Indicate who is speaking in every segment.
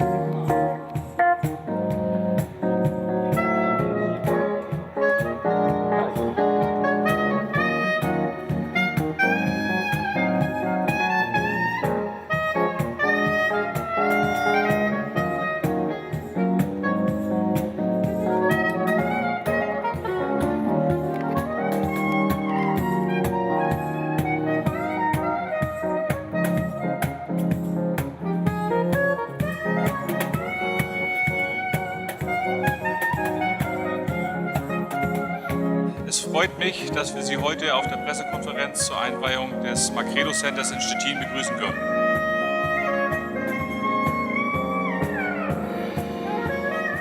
Speaker 1: Thank you. Es freut mich, dass wir Sie heute auf der Pressekonferenz zur Einweihung des Macredo Centers in Stettin begrüßen können.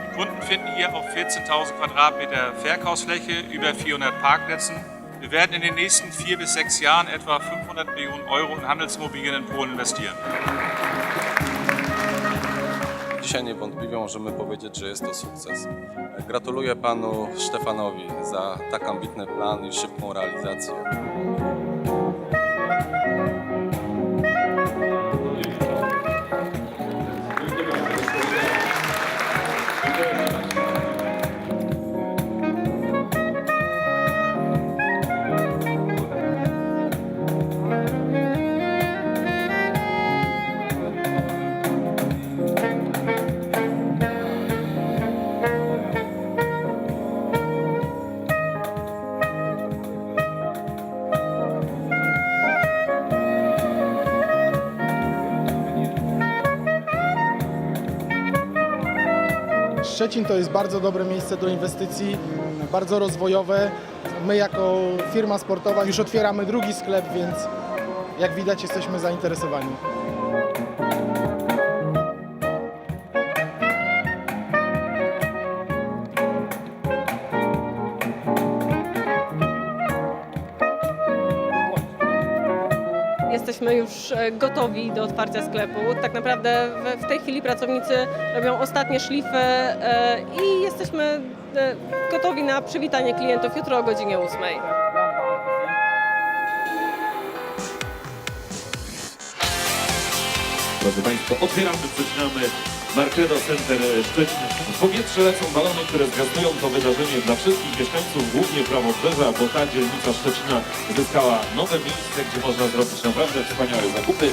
Speaker 1: Die Kunden finden hier auf 14.000 Quadratmeter Verkaufsfläche über 400 Parkplätzen. Wir werden in den nächsten vier bis sechs Jahren etwa 500 Millionen Euro in Handelsimmobilien in Polen investieren.
Speaker 2: Dzisiaj niewątpliwie możemy powiedzieć, że jest to sukces. Gratuluję panu Stefanowi za tak ambitny plan i szybką realizację.
Speaker 3: Szczecin to jest bardzo dobre miejsce do inwestycji, bardzo rozwojowe. My jako firma sportowa już otwieramy drugi sklep, więc jak widać jesteśmy zainteresowani.
Speaker 4: Jesteśmy już e, gotowi do otwarcia sklepu. Tak naprawdę w, tej chwili pracownicy robią ostatnie szlify e, i jesteśmy e, gotowi na przywitanie klientów jutro o godzinie 8.
Speaker 5: Drodzy Państwo, otwieramy, zaczynamy Markedo Center Szczecin. W powietrze lecą balony, które zgazują to wydarzenie dla wszystkich mieszkańców, głównie prawobrzeża, bo ta dzielnica Szczecina zyskała nowe miejsce, gdzie można zrobić naprawdę wspaniałe zakupy.